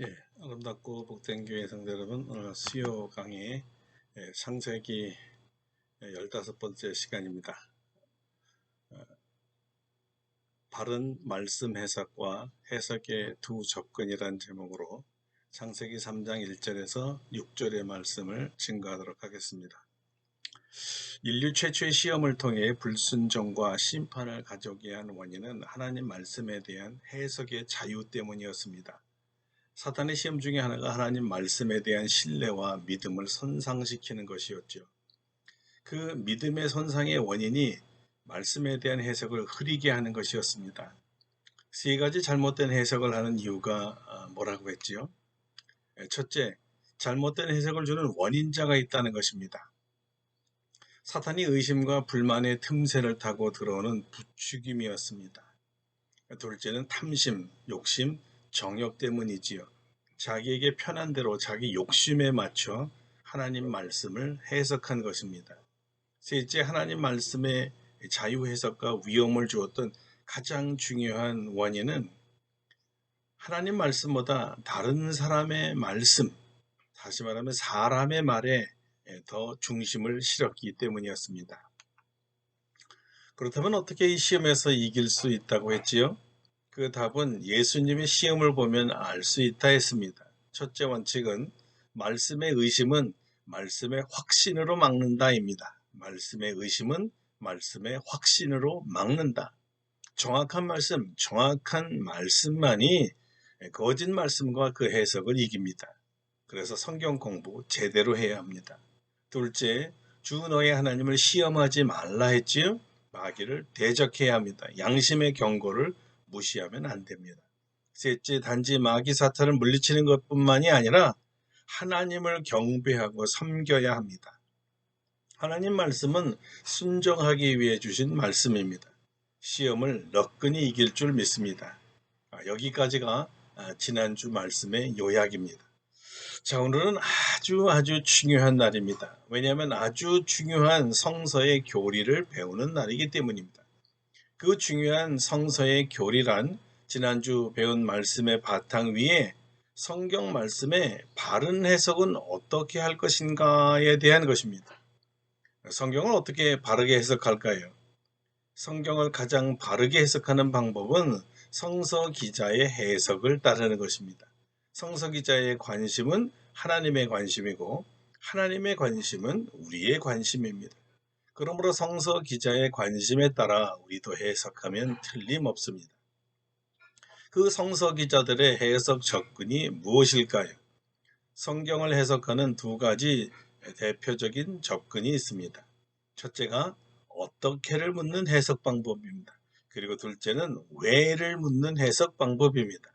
예, 아름답고 복된 교회 성도 여러분, 오늘 수요 강의 예, 창세기 15번째 시간입니다. 어, 바른 말씀 해석과 해석의 두 접근이란 제목으로 창세기 3장 1절에서 6절의 말씀을 증거하도록 하겠습니다. 인류 최초의 시험을 통해 불순종과 심판을 가져오게 한 원인은 하나님 말씀에 대한 해석의 자유 때문이었습니다. 사탄의 시험 중에 하나가 하나님 말씀에 대한 신뢰와 믿음을 손상시키는 것이었죠. 그 믿음의 손상의 원인이 말씀에 대한 해석을 흐리게 하는 것이었습니다. 세 가지 잘못된 해석을 하는 이유가 어, 뭐라고 했지요? 예, 첫째, 잘못된 해석을 주는 원인자가 있다는 것입니다. 사탄이 의심과 불만의 틈새를 타고 들어오는 부추김이었습니다. 둘째는 탐심, 욕심, 정욕 때문이지요. 자기에게 편한 대로 자기 욕심에 맞춰 하나님 말씀을 해석한 것입니다. 셋째, 하나님 말씀의 자유 해석과 위험을 주었던 가장 중요한 원인은 하나님 말씀보다 다른 사람의 말씀, 다시 말하면 사람의 말에 더 중심을 실었기 때문이었습니다. 그렇다면 어떻게 이 시험에서 이길 수 있다고 했지요? 그 답은 예수님의 시험을 보면 알 수 있다 했습니다. 첫째 원칙은 말씀의 의심은 말씀의 확신으로 막는다입니다. 말씀의 의심은 말씀의 확신으로 막는다. 정확한 말씀, 정확한 말씀만이 거짓 말씀과 그 해석을 이깁니다. 그래서 성경 공부 제대로 해야 합니다. 둘째, 주 너의 하나님을 시험하지 말라 했지요? 마귀를 대적해야 합니다. 양심의 경고를 무시하면 안 됩니다. 셋째, 단지 마귀 사탄을 물리치는 것뿐만이 아니라 하나님을 경배하고 섬겨야 합니다. 하나님 말씀은 순종하기 위해 주신 말씀입니다. 시험을 너끈히 이길 줄 믿습니다. 아, 여기까지가 아, 지난주 말씀의 요약입니다. 자, 오늘은 아주 아주 중요한 날입니다. 왜냐하면 아주 중요한 성서의 교리를 배우는 날이기 때문입니다. 그 중요한 성서의 교리란 지난주 배운 말씀의 바탕 위에 성경 말씀의 바른 해석은 어떻게 할 것인가에 대한 것입니다. 성경을 어떻게 바르게 해석할까요? 성경을 가장 바르게 해석하는 방법은 성서 기자의 해석을 따르는 것입니다. 성서 기자의 관심은 하나님의 관심이고 하나님의 관심은 우리의 관심입니다. 그러므로 성서 기자의 관심에 따라 우리도 해석하면 틀림없습니다. 그 성서 기자들의 해석 접근이 무엇일까요? 성경을 해석하는 두 가지 대표적인 접근이 있습니다. 첫째가 어떻게를 묻는 해석 방법입니다. 그리고 둘째는 왜를 묻는 해석 방법입니다.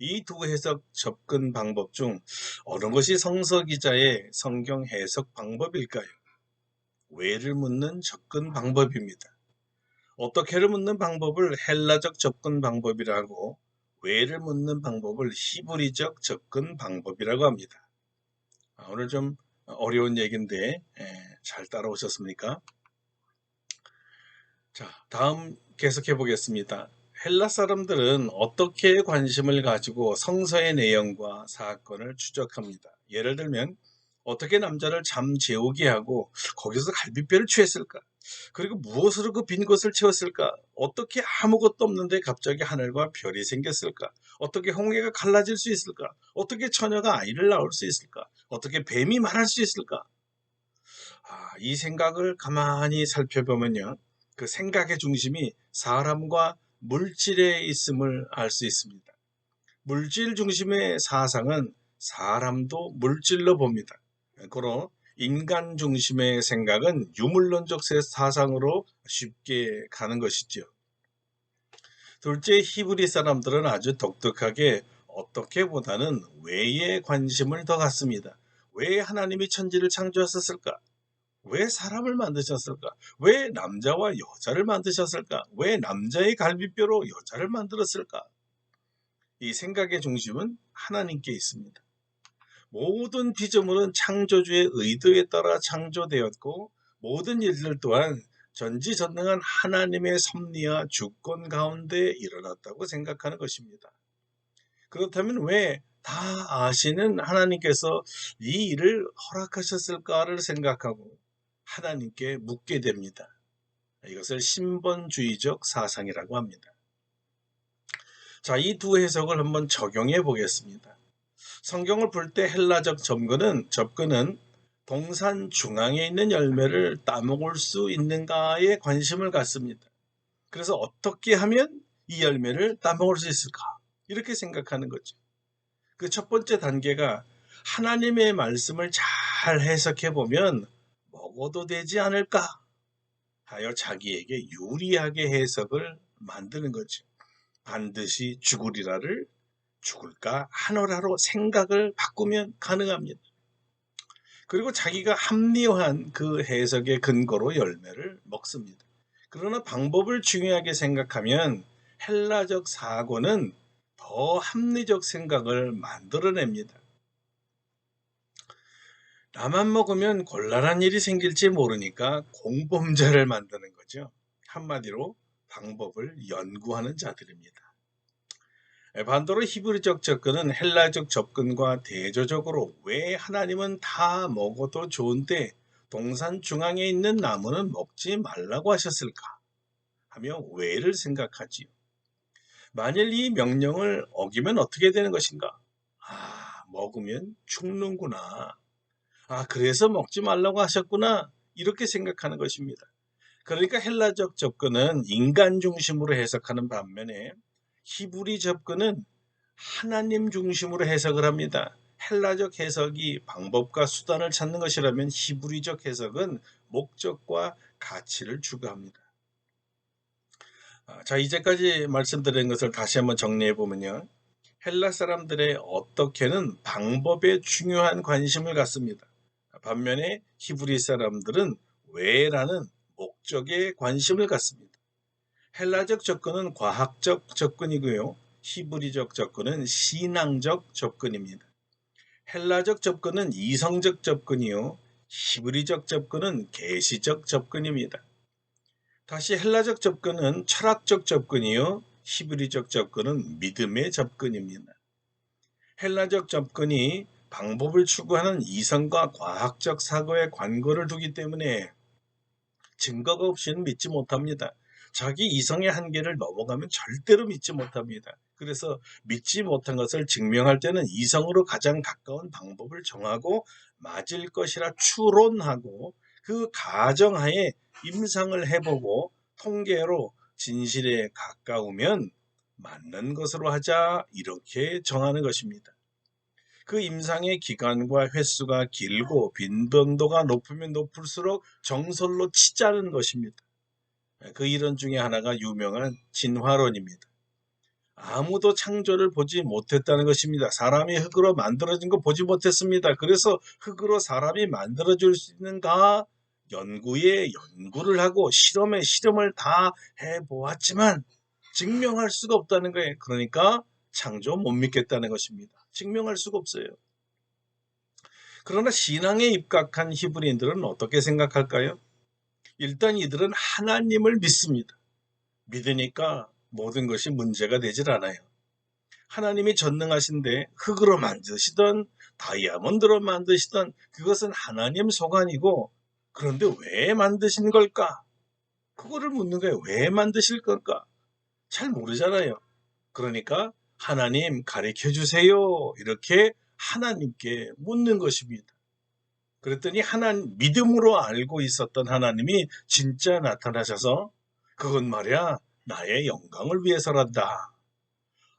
이 두 해석 접근 방법 중 어느 것이 성서 기자의 성경 해석 방법일까요? 왜를 묻는 접근 방법입니다. 어떻게를 묻는 방법을 헬라적 접근 방법이라고 왜를 묻는 방법을 히브리적 접근 방법이라고 합니다. 아, 오늘 좀 어려운 얘기인데 잘 따라오셨습니까? 자, 다음 계속해 보겠습니다. 헬라 사람들은 어떻게 관심을 가지고 성서의 내용과 사건을 추적합니다. 예를 들면 어떻게 남자를 잠 재우게 하고 거기서 갈비뼈를 취했을까? 그리고 무엇으로 그 빈 것을 채웠을까? 어떻게 아무것도 없는데 갑자기 하늘과 별이 생겼을까? 어떻게 홍해가 갈라질 수 있을까? 어떻게 처녀가 아이를 낳을 수 있을까? 어떻게 뱀이 말할 수 있을까? 아, 이 생각을 가만히 살펴보면요. 그 생각의 중심이 사람과 물질에 있음을 알 수 있습니다. 물질 중심의 사상은 사람도 물질로 봅니다. 그로 인간 중심의 생각은 유물론적 사상으로 쉽게 가는 것이죠. 둘째, 히브리 사람들은 아주 독특하게 어떻게 보다는 왜에 관심을 더 갖습니다. 왜 하나님이 천지를 창조하셨을까? 왜 사람을 만드셨을까? 왜 남자와 여자를 만드셨을까? 왜 남자의 갈비뼈로 여자를 만들었을까? 이 생각의 중심은 하나님께 있습니다. 모든 피조물은 창조주의 의도에 따라 창조되었고 모든 일들 또한 전지전능한 하나님의 섭리와 주권 가운데 일어났다고 생각하는 것입니다. 그렇다면 왜 다 아시는 하나님께서 이 일을 허락하셨을까를 생각하고 하나님께 묻게 됩니다. 이것을 신본주의적 사상이라고 합니다. 자, 이 두 해석을 한번 적용해 보겠습니다. 성경을 볼 때 헬라적 접근은 접근은 동산 중앙에 있는 열매를 따먹을 수 있는가에 관심을 갖습니다. 그래서 어떻게 하면 이 열매를 따먹을 수 있을까? 이렇게 생각하는 거죠. 그 첫 번째 단계가 하나님의 말씀을 잘 해석해 보면 먹어도 되지 않을까? 하여 자기에게 유리하게 해석을 만드는 거죠. 반드시 죽으리라를 죽을까 하노라로 생각을 바꾸면 가능합니다. 그리고 자기가 합리화한 그 해석의 근거로 열매를 먹습니다. 그러나 방법을 중요하게 생각하면 헬라적 사고는 더 합리적 생각을 만들어냅니다. 나만 먹으면 곤란한 일이 생길지 모르니까 공범자를 만드는 거죠. 한마디로 방법을 연구하는 자들입니다. 반대로 히브리적 접근은 헬라적 접근과 대조적으로 왜 하나님은 다 먹어도 좋은데 동산 중앙에 있는 나무는 먹지 말라고 하셨을까 하며 왜를 생각하지요. 만일 이 명령을 어기면 어떻게 되는 것인가? 아, 먹으면 죽는구나. 아, 그래서 먹지 말라고 하셨구나. 이렇게 생각하는 것입니다. 그러니까 헬라적 접근은 인간 중심으로 해석하는 반면에 히브리 접근은 하나님 중심으로 해석을 합니다. 헬라적 해석이 방법과 수단을 찾는 것이라면 히브리적 해석은 목적과 가치를 추구합니다. 아, 자, 이제까지 말씀드린 것을 다시 한번 정리해 보면요. 헬라 사람들의 어떻게는 방법에 중요한 관심을 갖습니다. 반면에 히브리 사람들은 왜라는 목적에 관심을 갖습니다. 헬라적 접근은 과학적 접근이고요. 히브리적 접근은 신앙적 접근입니다. 헬라적 접근은 이성적 접근이요. 히브리적 접근은 계시적 접근입니다. 다시 헬라적 접근은 철학적 접근이요. 히브리적 접근은 믿음의 접근입니다. 헬라적 접근이 방법을 추구하는 이성과 과학적 사고에 관거를 두기 때문에 증거가 없이는 믿지 못합니다. 자기 이성의 한계를 넘어가면 절대로 믿지 못합니다. 그래서 믿지 못한 것을 증명할 때는 이성으로 가장 가까운 방법을 정하고 맞을 것이라 추론하고 그 가정하에 임상을 해보고 통계로 진실에 가까우면 맞는 것으로 하자 이렇게 정하는 것입니다. 그 임상의 기간과 횟수가 길고 빈번도가 높으면 높을수록 정설로 치자는 것입니다. 그 이론 중에 하나가 유명한 진화론입니다. 아무도 창조를 보지 못했다는 것입니다. 사람이 흙으로 만들어진 거 보지 못했습니다. 그래서 흙으로 사람이 만들어질 수 있는가 연구에 연구를 하고 실험에 실험을 다 해보았지만 증명할 수가 없다는 거예요. 그러니까 창조 못 믿겠다는 것입니다. 증명할 수가 없어요. 그러나 신앙에 입각한 히브리인들은 어떻게 생각할까요? 일단 이들은 하나님을 믿습니다. 믿으니까 모든 것이 문제가 되질 않아요. 하나님이 전능하신데 흙으로 만드시던 다이아몬드로 만드시던 그것은 하나님 소관이고 그런데 왜 만드신 걸까? 그거를 묻는 거예요. 왜 만드실 걸까? 잘 모르잖아요. 그러니까 하나님 가르쳐 주세요. 이렇게 하나님께 묻는 것입니다. 그랬더니 하나님 믿음으로 알고 있었던 하나님이 진짜 나타나셔서 그건 말이야 나의 영광을 위해서란다.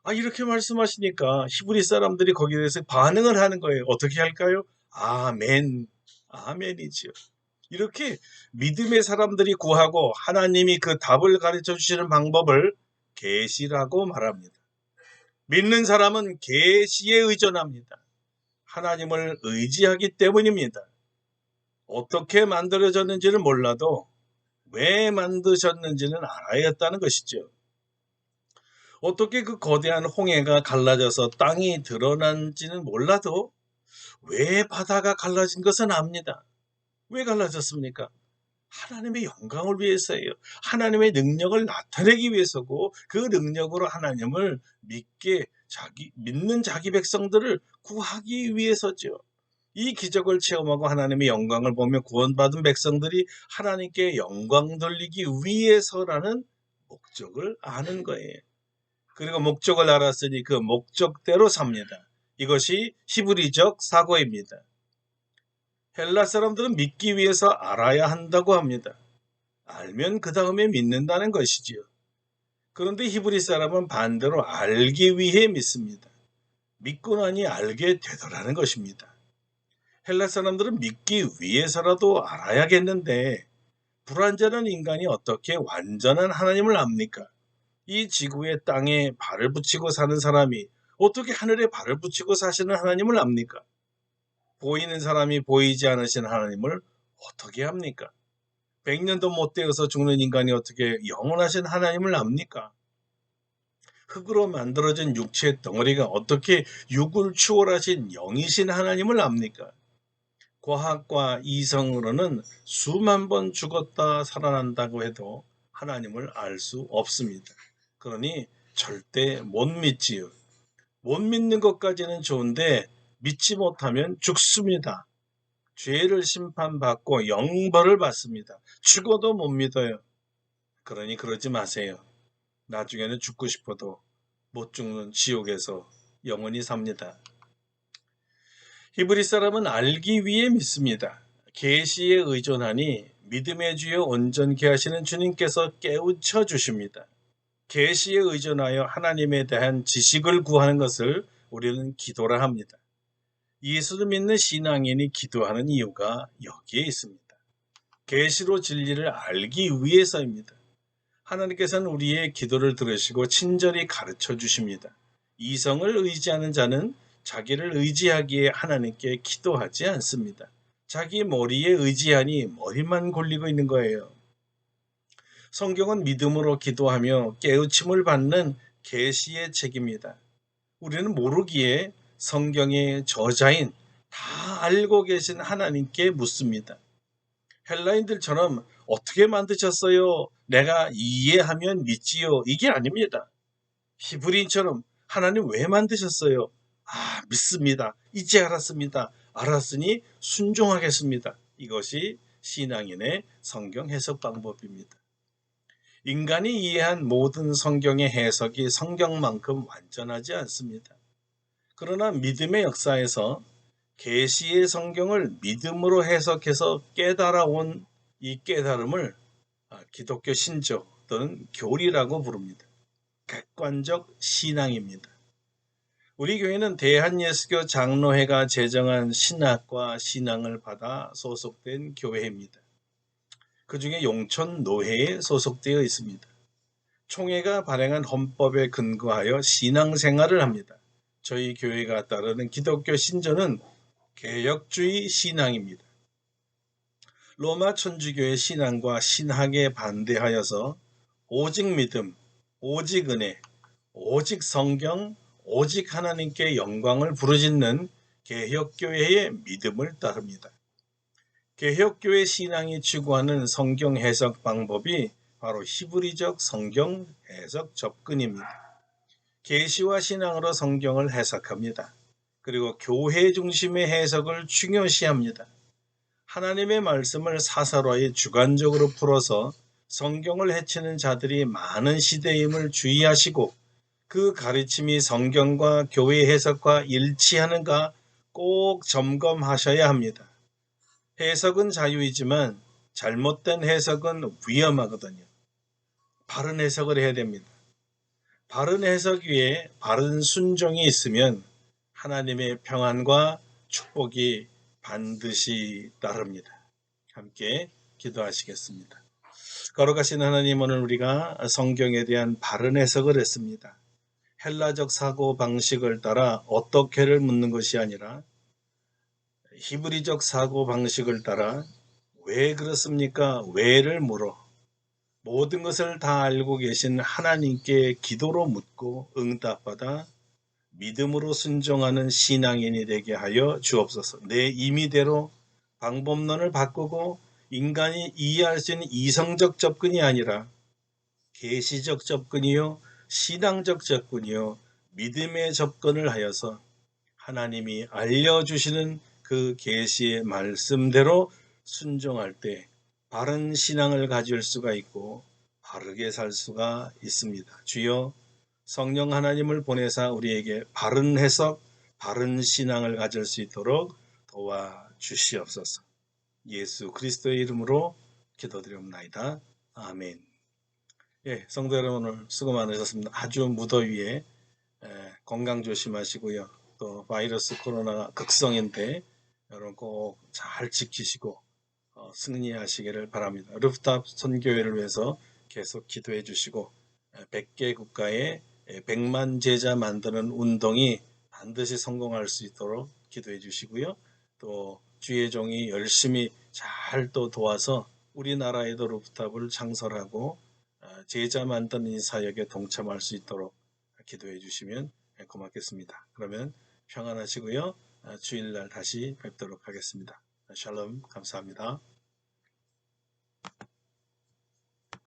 아 이렇게 말씀하시니까 히브리 사람들이 거기에 대해서 반응을 하는 거예요. 어떻게 할까요? 아멘. 아멘이지요. 이렇게 믿음의 사람들이 구하고 하나님이 그 답을 가르쳐 주시는 방법을 계시라고 말합니다. 믿는 사람은 계시에 의존합니다. 하나님을 의지하기 때문입니다. 어떻게 만들어졌는지를 몰라도 왜 만드셨는지는 알아야겠다는 것이죠. 어떻게 그 거대한 홍해가 갈라져서 땅이 드러난지는 몰라도 왜 바다가 갈라진 것은 압니다. 왜 갈라졌습니까? 하나님의 영광을 위해서예요. 하나님의 능력을 나타내기 위해서고 그 능력으로 하나님을 믿게 자기 믿는 자기 백성들을 구하기 위해서죠. 이 기적을 체험하고 하나님의 영광을 보며 구원받은 백성들이 하나님께 영광 돌리기 위해서라는 목적을 아는 거예요. 그리고 목적을 알았으니 그 목적대로 삽니다. 이것이 히브리적 사고입니다. 헬라 사람들은 믿기 위해서 알아야 한다고 합니다. 알면 그 다음에 믿는다는 것이지요. 그런데 히브리 사람은 반대로 알기 위해 믿습니다. 믿고 나니 알게 되더라는 것입니다. 헬라 사람들은 믿기 위해서라도 알아야겠는데 불완전한 인간이 어떻게 완전한 하나님을 압니까? 이 지구의 땅에 발을 붙이고 사는 사람이 어떻게 하늘에 발을 붙이고 사시는 하나님을 압니까? 보이는 사람이 보이지 않으신 하나님을 어떻게 합니까? 백년도 못 되어서 죽는 인간이 어떻게 영원하신 하나님을 압니까? 흙으로 만들어진 육체의 덩어리가 어떻게 육을 추월하신 영이신 하나님을 압니까? 과학과 이성으로는 수만 번 죽었다 살아난다고 해도 하나님을 알 수 없습니다. 그러니 절대 못 믿지요. 못 믿는 것까지는 좋은데 믿지 못하면 죽습니다. 죄를 심판받고 영벌을 받습니다. 죽어도 못 믿어요. 그러니 그러지 마세요. 나중에는 죽고 싶어도 못 죽는 지옥에서 영원히 삽니다. 히브리 사람은 알기 위해 믿습니다. 계시에 의존하니 믿음의 주여 온전케 하시는 주님께서 깨우쳐 주십니다. 계시에 의존하여 하나님에 대한 지식을 구하는 것을 우리는 기도라 합니다. 예수를 믿는 신앙인이 기도하는 이유가 여기에 있습니다. 계시로 진리를 알기 위해서입니다. 하나님께서는 우리의 기도를 들으시고 친절히 가르쳐 주십니다. 이성을 의지하는 자는 자기를 의지하기에 하나님께 기도하지 않습니다. 자기 머리에 의지하니 머리만 골리고 있는 거예요. 성경은 믿음으로 기도하며 깨우침을 받는 계시의 책입니다. 우리는 모르기에 성경의 저자인 다 알고 계신 하나님께 묻습니다. 헬라인들처럼 어떻게 만드셨어요? 내가 이해하면 믿지요. 이게 아닙니다. 히브리인처럼 하나님 왜 만드셨어요? 아, 믿습니다. 이제 알았습니다. 알았으니 순종하겠습니다. 이것이 신앙인의 성경 해석 방법입니다. 인간이 이해한 모든 성경의 해석이 성경만큼 완전하지 않습니다. 그러나 믿음의 역사에서 계시의 성경을 믿음으로 해석해서 깨달아온 이 깨달음을 기독교 신조 또는 교리라고 부릅니다. 객관적 신앙입니다. 우리 교회는 대한예수교 장로회가 제정한 신학과 신앙을 받아 소속된 교회입니다. 그 중에 용천 노회에 소속되어 있습니다. 총회가 발행한 헌법에 근거하여 신앙생활을 합니다. 저희 교회가 따르는 기독교 신조는 개혁주의 신앙입니다. 로마 천주교의 신앙과 신학에 반대하여서 오직 믿음, 오직 은혜, 오직 성경, 오직 하나님께 영광을 부르짖는 개혁교회의 믿음을 따릅니다. 개혁교회 신앙이 추구하는 성경 해석 방법이 바로 히브리적 성경 해석 접근입니다. 계시와 신앙으로 성경을 해석합니다. 그리고 교회 중심의 해석을 중요시합니다. 하나님의 말씀을 사사로이 주관적으로 풀어서 성경을 해치는 자들이 많은 시대임을 주의하시고 그 가르침이 성경과 교회 해석과 일치하는가 꼭 점검하셔야 합니다. 해석은 자유이지만 잘못된 해석은 위험하거든요. 바른 해석을 해야 됩니다. 바른 해석 위에 바른 순종이 있으면 하나님의 평안과 축복이 반드시 따릅니다. 함께 기도하시겠습니다. 걸어가신 하나님 오늘 우리가 성경에 대한 바른 해석을 했습니다. 헬라적 사고 방식을 따라 어떻게를 묻는 것이 아니라 히브리적 사고 방식을 따라 왜 그렇습니까? 왜를 물어 모든 것을 다 알고 계신 하나님께 기도로 묻고 응답받아 믿음으로 순종하는 신앙인이 되게 하여 주옵소서. 내 임의대로 방법론을 바꾸고 인간이 이해할 수 있는 이성적 접근이 아니라 계시적 접근이요 신앙적 접근이요 믿음의 접근을 하여서 하나님이 알려주시는 그 계시의 말씀대로 순종할 때 바른 신앙을 가질 수가 있고 바르게 살 수가 있습니다. 주여 성령 하나님을 보내사 우리에게 바른 해석, 바른 신앙을 가질 수 있도록 도와 주시옵소서. 예수 그리스도의 이름으로 기도드리옵나이다. 아멘. 예, 성도 여러분 오늘 수고 많으셨습니다. 아주 무더위에 에, 건강 조심하시고요. 또 바이러스 코로나 극성인데 여러분 꼭 잘 지키시고 어, 승리하시기를 바랍니다. 루프탑 선교회를 위해서 계속 기도해 주시고 100개 국가에 100만 제자 만드는 운동이 반드시 성공할 수 있도록 기도해 주시고요. 또 주의 종이 열심히 잘 또 도와서 우리나라에도 루프탑을 창설하고 어, 제자 만드는 사역에 동참할 수 있도록 기도해 주시면 고맙겠습니다. 그러면 평안하시고요. 아, 주일날 다시 뵙도록 하겠습니다. 아, 샬롬 감사합니다.